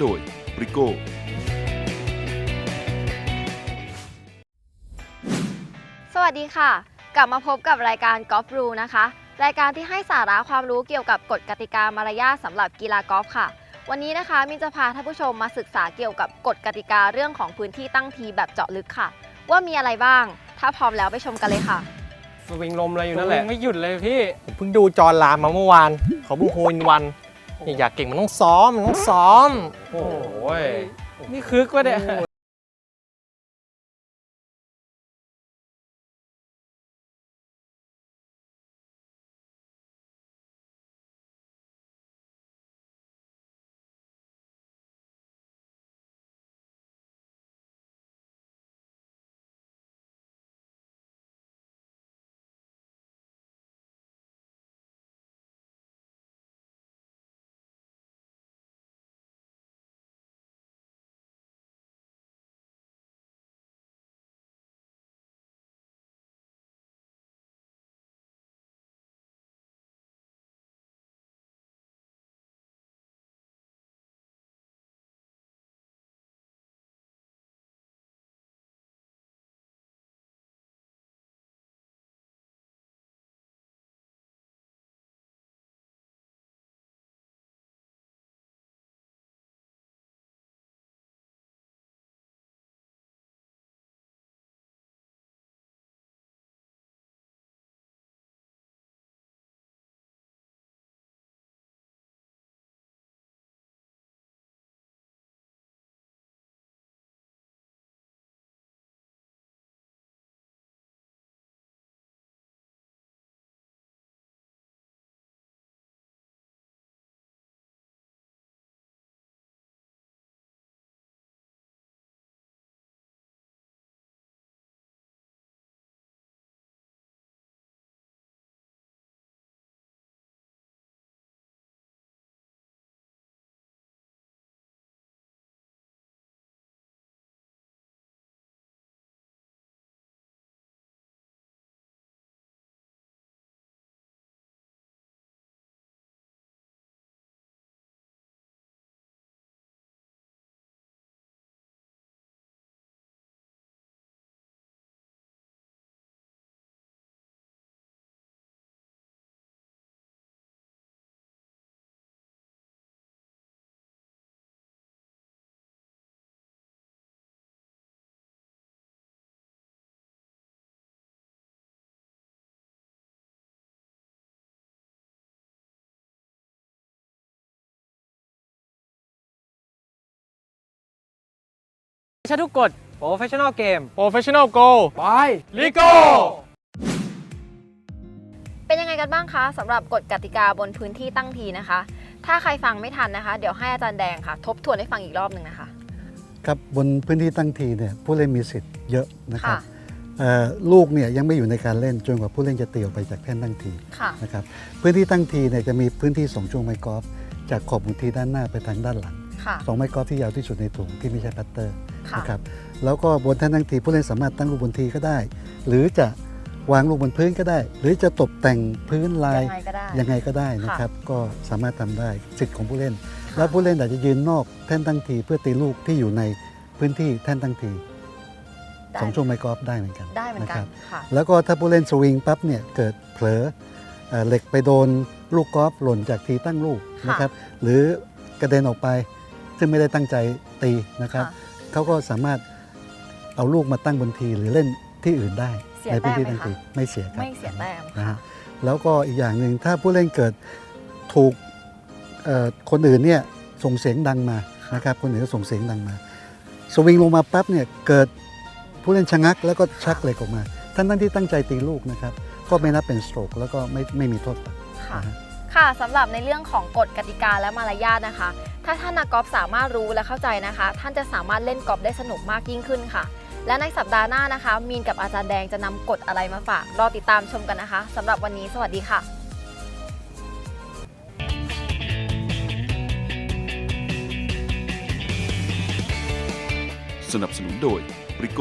โดยบริโก้สวัสดีค่ะ กลับมาพบกับรายการกอล์ฟรูนะคะ รายการที่ให้สาระความรู้เกี่ยวกับกฎกติกามารยาทสำหรับกีฬากอล์ฟค่ะ วันนี้นะคะมินจะพาท่านผู้ชมมาศึกษาเกี่ยวกับกฎกติกาเรื่องของพื้นที่ตั้งทีแบบเจาะลึกค่ะ ว่ามีอะไรบ้าง ถ้าพร้อมแล้วไปชมกันเลยค่ะ สวิงลมอะไรอยู่นั่นแหละ ไม่หยุดเลยพี่ ผมเพิ่งดูจอร์นลามมาเมื่อวาน เขาเพิ่งโฮอินวันนี่ อยากเก่งมันต้องซ้อมมันต้องซ้อม โอ้ยนี่คึกวะเนี่ย ช่ทุกกฎ Professional Game Professional Go ไปลิโก้เป็นยังไงกันบ้างคะสำหรับกฎกติกาบนพื้นที่ตั้งทีนะคะ ถ้าใครฟังไม่ทันนะคะ เดี๋ยวให้อาจารย์แดงค่ะ ทบทวนให้ฟังอีกรอบหนึ่งนะคะ ครับบนพื้นที่ตั้งทีเนี่ยผู้เล่นมีสิทธิ์เยอะนะครับค่ะเอ่อลูกเนี่ยยังไม่อยู่ในการเล่นจนกว่าผู้เล่นจะเตียวไปจากแท่นตั้งทีค่ะนะครับพื้นที่ตั้งทีเนี่ยจะมีพื้นที่สองช่วงไม้กอล์ฟจากขอบของทีด้านหน้าไปทางด้านหลังค่ะสองไม้กอล์ฟที่ยาวที่สุดในถุงที่ไม่ใช่พัตเตอร์ค่ะ นะครับแล้วก็บนแท่นตั้งทีผู้เล่นสามารถตั้งลูกบนทีก็ได้ หรือจะวางลูกบนพื้นก็ได้ หรือจะตกแต่งพื้นลายยังไงก็ได้ยังไงก็ได้นะครับ ก็สามารถทำได้สิทธิ์ของผู้เล่น แล้วผู้เล่นอาจจะยืนนอกแท่นตั้งทีเพื่อตีลูกที่อยู่ในพื้นที่แท่นตั้งทีได้สองช่วงไม้กอล์ฟได้เหมือนกันได้เหมือนกัะคนรับค่ะแล้วก็ถ้าผู้เล่นสวิงปั๊บเนี่ยเกิดเผลอเอ่อเหล็กไปโดนลูกกอล์ฟหล่นจากทีตั้งลูกค่ะนะครับ หรือกระเด็นออกไปซึ่งไม่ได้ตั้งใจตีนะครับค่ะ เขาก็สามารถเอาลูกมาตั้งบนทีหรือเล่นที่อื่นได้เสียในพื้นที่แต้ตั้มงไหมทีคะไม่เสียครับไม่เสียแต้มนะค่ะฮะแล้วก็อีกอย่างหนึ่งถ้าผู้เล่นเกิดถูกเอ่อคนอื่นเนี่ยส่งเสียงดังมานะครับคนอื่นก็ส่งเสียงดังมา สวิงลงมาปั๊บเนี่ยเกิดผู้เล่นชะงักแล้วก็ชักเหล็กออกมาท่านทั้งที่ตั้งใจตีลูกนะครับก็ไม่นับเป็นสโตรกแล้วก็ไม่ไม่มีโทษปรับ ค่ะ นะฮะ ค่ะสำหรับในเรื่องของกฎกติกาและมารยาทนะคะ ถ้าท่านนักกอล์ฟสามารถรู้และเข้าใจนะคะ ท่านจะสามารถเล่นกอล์ฟได้สนุกมากยิ่งขึ้นค่ะ และในสัปดาห์หน้านะคะ มีนกับอาจารย์แดงจะนำกฎอะไรมาฝาก รอติดตามชมกันนะคะสำหรับวันนี้สวัสดีค่ะสนับสนุนโดยบริโก